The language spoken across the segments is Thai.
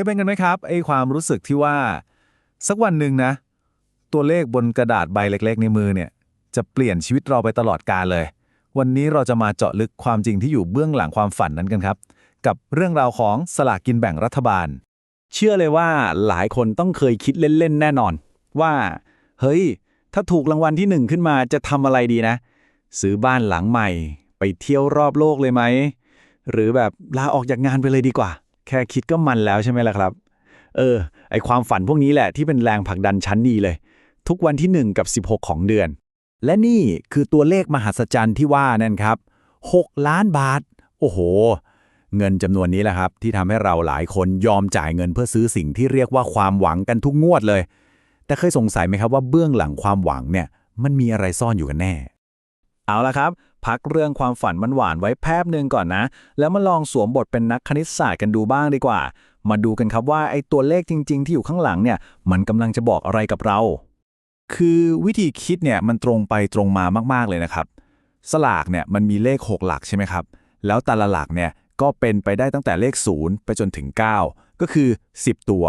ยเป็นกันไหมครับไอ้ความรู้สึกที่ว่า สักวันหนึ่งนะ ตัวเลขบนกระดาษใบเล็ก ๆ ในมือเนี่ย จะเปลี่ยนชีวิตเราไปตลอดกาลเลย วันนี้เราจะมาเจาะลึกความจริงที่อยู่เบื้องหลังความฝันนั้นกันครับ กับเรื่องราวของสลากกินแบ่งรัฐบาล เชื่อเลยว่าหลายคนต้องเคยคิดเล่นๆแน่นอน ว่า เฮ้ย ถ้าถูกรางวัลที่หนึ่งขึ้นมาจะทำอะไรดีนะ ซื้อบ้านหลังใหม่ ไปเที่ยวรอบโลกเลยไหมหรือแบบลาออกจากงานไปเลยดีกว่า แค่คิดก็มันแล้วใช่ไหมล่ะครับ เออ ไอความฝันพวกนี้แหละที่เป็นแรงผลักดันชั้นดีเลย ทุกวันที่ 1 กับ 16 ของเดือน และนี่คือตัวเลขมหัศจรรย์ที่ว่านั่นครับ 6 ล้านบาท โอ้โห เงินจำนวนนี้แหละครับ ที่ทำให้เราหลายคนยอมจ่ายเงินเพื่อซื้อสิ่งที่เรียกว่าความหวังกันทุกงวดเลย แต่เคยสงสัยไหมครับว่าเบื้องหลังความหวังเนี่ยมันมีอะไรซ่อนอยู่กันแน่ เอาละครับ พักเรื่องความฝันมันหวานไว้แป๊บหนึ่งก่อนนะ แล้วมาลองสวมบทเป็นนักคณิตศาสตร์กันดูบ้างดีกว่า มาดูกันครับว่าไอ้ตัวเลขจริง ๆ ที่อยู่ข้างหลังเนี่ย มันกำลังจะบอกอะไรกับเรา คือวิธีคิดเนี่ยมันตรงไปตรงมามากๆเลยนะครับ สลากเนี่ยมันมีเลข 6 หลักใช่ไหมครับ แล้วแต่ละหลักเนี่ยก็เป็นไปได้ตั้งแต่เลข 0 ไปจนถึง 9 ก็คือ 10 ตัว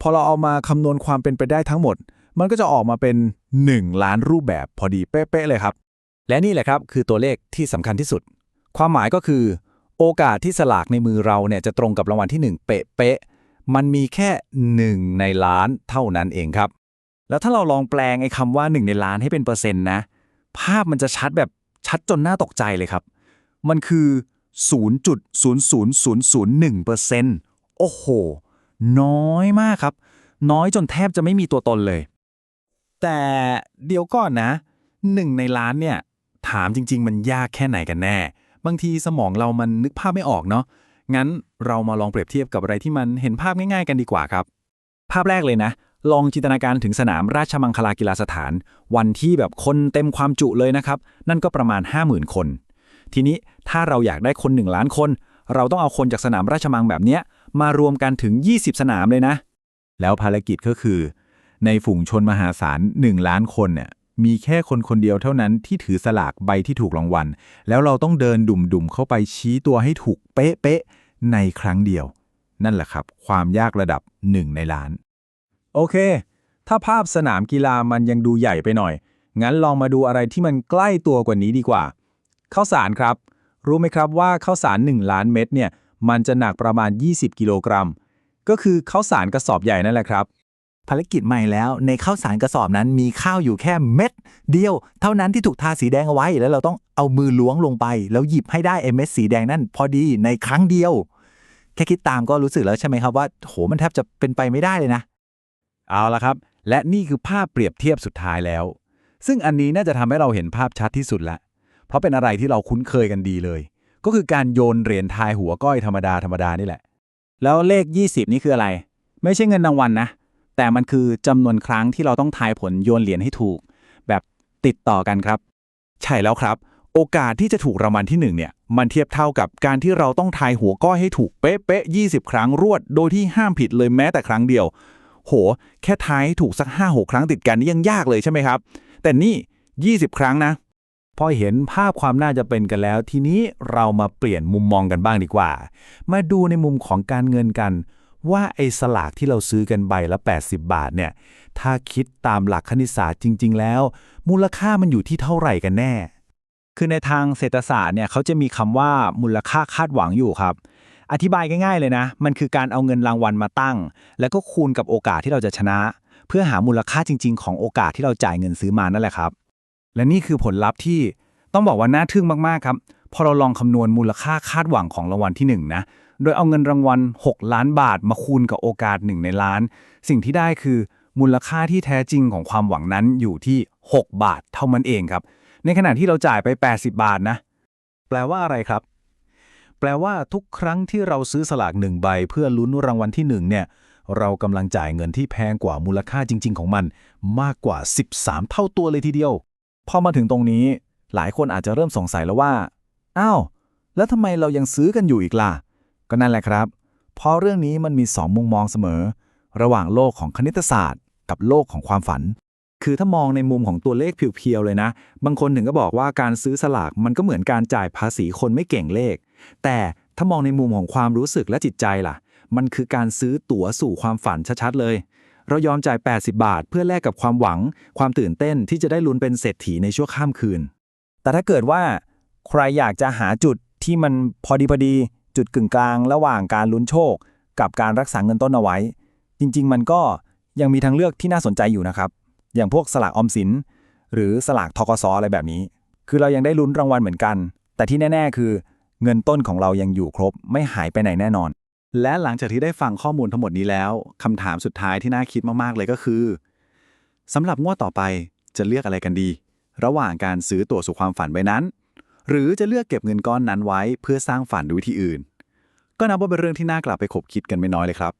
พอเราเอามาคำนวณความเป็นไปได้ทั้งหมด มันก็จะออกมาเป็น 1 ล้านรูปแบบพอดีเป๊ะๆเลยครับ และนี่แหละครับคือตัวเลขที่สำคัญที่สุด ความหมายก็คือ โอกาสที่สลากในมือเราเนี่ยจะตรงกับรางวัลที่ 1 เป๊ะๆมันมีแค่ 1 ในล้านเท่านั้นเองครับ แล้วถ้าเราลองแปลงไอ้คำว่า 1 ในล้านให้เป็นเปอร์เซ็นต์นะ ภาพมันจะชัดแบบชัดจนน่าตกใจเลยครับ มันคือ 0.00001%โอ้โห น้อยมากครับ น้อยจนแทบจะไม่มีตัวตนเลย แต่เดี๋ยวก่อนนะหนึ่งในล้านเนี่ย ถามจริง ๆ มันยากแค่ไหนกันแน่ บางทีสมองเรามันนึกภาพไม่ออกเนาะ งั้นเรามาลองเปรียบเทียบกับอะไรที่มันเห็นภาพง่าย ๆ กันดีกว่าครับ ภาพแรกเลยนะ ลองจินตนาการถึงสนามราชมังคลากีฬาสถาน วันที่แบบคนเต็มความจุเลยนะครับ นั่นก็ประมาณ 50,000 คน ทีนี้ถ้าเราอยากได้คน 1 ล้านคน เราต้องเอาคนจากสนามราชมังแบบเนี้ยมารวมกันถึง 20 สนามเลยนะ แล้วภารกิจก็คือ ในฝูงชนมหาศาล1ล้านคนเนี่ย มีแค่คนคนเดียวเท่านั้นที่ถือสลากใบที่ถูกรางวัล แล้วเราต้องเดินดุ่มๆเข้าไปชี้ตัวให้ถูกเป๊ะๆในครั้งเดียว นั่นแหละครับ ความยากระดับ1ในล้าน โอเค ถ้าภาพสนามกีฬามันยังดูใหญ่ไปหน่อย งั้นลองมาดูอะไรที่มันใกล้ตัวกว่านี้ดีกว่าข้าวสารครับ รู้ไหมครับว่าข้าวสาร 1 ล้านเม็ดเนี่ยมันจะหนักประมาณ 20 กิโลกรัม ก็คือข้าวสารกระสอบใหญ่นั่นแหละครับ ภารกิจใหม่แล้ว ในข้าวสารกระสอบนั้นมีข้าวอยู่แค่เม็ด เดียว เท่านั้นที่ถูกทาสีแดงเอาไว้ แล้วเราต้องเอามือล้วงลงไป แล้วหยิบให้ได้ไอ้เม็ดสีแดงนั่นพอดีในครั้งเดียว แค่คิดตามก็รู้สึกแล้วใช่ไหมครับว่าโหมันแทบจะเป็นไปไม่ได้เลยนะ เอาละครับ และนี่คือภาพเปรียบเทียบสุดท้ายแล้ว ซึ่งอันนี้น่าจะทำให้เราเห็นภาพชัดที่สุดละเพราะเป็นอะไรที่เราคุ้นเคยกันดีเลย ก็คือการโยนเหรียญทายหัวก้อยธรรมดาธรรมดานี่แหละ แล้วเลข 20 นี่คืออะไร ไม่ใช่เงินรางวัลนะ แต่มันคือจำนวนครั้งที่เราต้องทายผลโยนเหรียญให้ถูก แบบติดต่อกันครับ ใช่แล้วครับ โอกาสที่จะถูกรางวัลที่หนึ่งเนี่ยมันเทียบเท่ากับการที่เราต้องทายหัวก้อยให้ถูกเป๊ะๆ20 ครั้งรวด โดยที่ห้ามผิดเลยแม้แต่ครั้งเดียว โห แค่ทายให้ถูกสัก5-6ครั้งติดกันนี่ยังยากเลยใช่ไหมครับ แต่นี่ 20 ครั้งนะพอเห็นภาพความน่าจะเป็นกันแล้ว ทีนี้เรามาเปลี่ยนมุมมองกันบ้างดีกว่า มาดูในมุมของการเงินกัน ว่าไอ้สลากที่เราซื้อกันใบละ 80 บาทเนี่ย ถ้าคิดตามหลักคณิตศาสตร์จริง ๆ แล้ว มูลค่ามันอยู่ที่เท่าไหร่กันแน่ คือในทางเศรษฐศาสตร์เนี่ยเขาจะมีคำว่ามูลค่าคาดหวังอยู่ครับ อธิบายง่าย ๆ เลยนะ มันคือการเอาเงินรางวัลมาตั้ง แล้วก็คูณกับโอกาสที่เราจะชนะ เพื่อหามูลค่าจริง ๆ ของโอกาสที่เราจ่ายเงินซื้อมานั่นแหละครับ และนี่คือผลลัพธ์ที่ต้องบอกว่าน่าทึ่งมากๆครับพอเราลองคำนวณมูลค่าคาดหวังของรางวัลที่1นะ โดยเอาเงินรางวัล 6 ล้านบาทมาคูณกับโอกาส1ในล้าน สิ่งที่ได้คือมูลค่าที่แท้จริงของความหวังนั้นอยู่ที่ 6 บาทเท่านั้นเองครับ ในขณะที่เราจ่ายไป 80 บาทนะ แปลว่าอะไรครับ แปลว่าทุกครั้งที่เราซื้อสลากหนึ่งใบ เพื่อลุ้นรางวัลที่หนึ่งเนี่ย เรากำลังจ่ายเงินที่แพงกว่ามูลค่าจริง ๆ ของมัน มากกว่า 13 เท่าตัวเลยทีเดียว พอมาถึงตรงนี้ หลายคนอาจจะเริ่มสงสัยแล้วว่า อ้าว แล้วทำไมเรายังซื้อกันอยู่อีกล่ะ ก็นั่นแหละครับ เพราะเรื่องนี้มันมีสองมุมมองเสมอ ระหว่างโลกของคณิตศาสตร์ กับโลกของความฝัน คือถ้ามองในมุมของตัวเลขเพียวๆเลยนะ บางคนถึงก็บอกว่าการซื้อสลากมันก็เหมือนการจ่ายภาษีคนไม่เก่งเลข แต่ถ้ามองในมุมของความรู้สึกและจิตใจล่ะ มันคือการซื้อตั๋วสู่ความฝันชัดๆเลย เรายอมจ่าย 80 บาท เพื่อแลกกับความหวัง ความตื่นเต้นที่จะได้ลุ้นเป็นเศรษฐีในชั่วข้ามคืน แต่ถ้าเกิดว่า ใครอยากจะหาจุดที่มันพอดีพอดี จุดกึ่งกลางระหว่างการลุ้นโชค กับการรักษาเงินต้นเอาไว้ จริง ๆ มันก็ยังมีทางเลือกที่น่าสนใจอยู่นะครับ อย่างพวกสลากออมสิน หรือสลากทกสอะไรแบบนี้ คือเรายังได้ลุ้นรางวัลเหมือนกัน แต่ที่แน่ ๆ คือเงินต้นของเรายังอยู่ครบ ไม่หายไปไหนแน่นอน และหลังจากที่ได้ฟังข้อมูลทั้งหมดนี้แล้วคำถามสุดท้ายที่น่าคิดมากๆเลยก็คือสำหรับงวดต่อไปจะเลือกอะไรกันดี ระหว่างการซื้อตั๋วสู่ความฝันไว้นั้น หรือจะเลือกเก็บเงินก้อนนั้นไว้เพื่อสร้างฝันด้วยวิธีอื่น ก็นับว่าเป็นเรื่องที่น่ากลับไปคบคิดกันไม่น้อยเลยครับ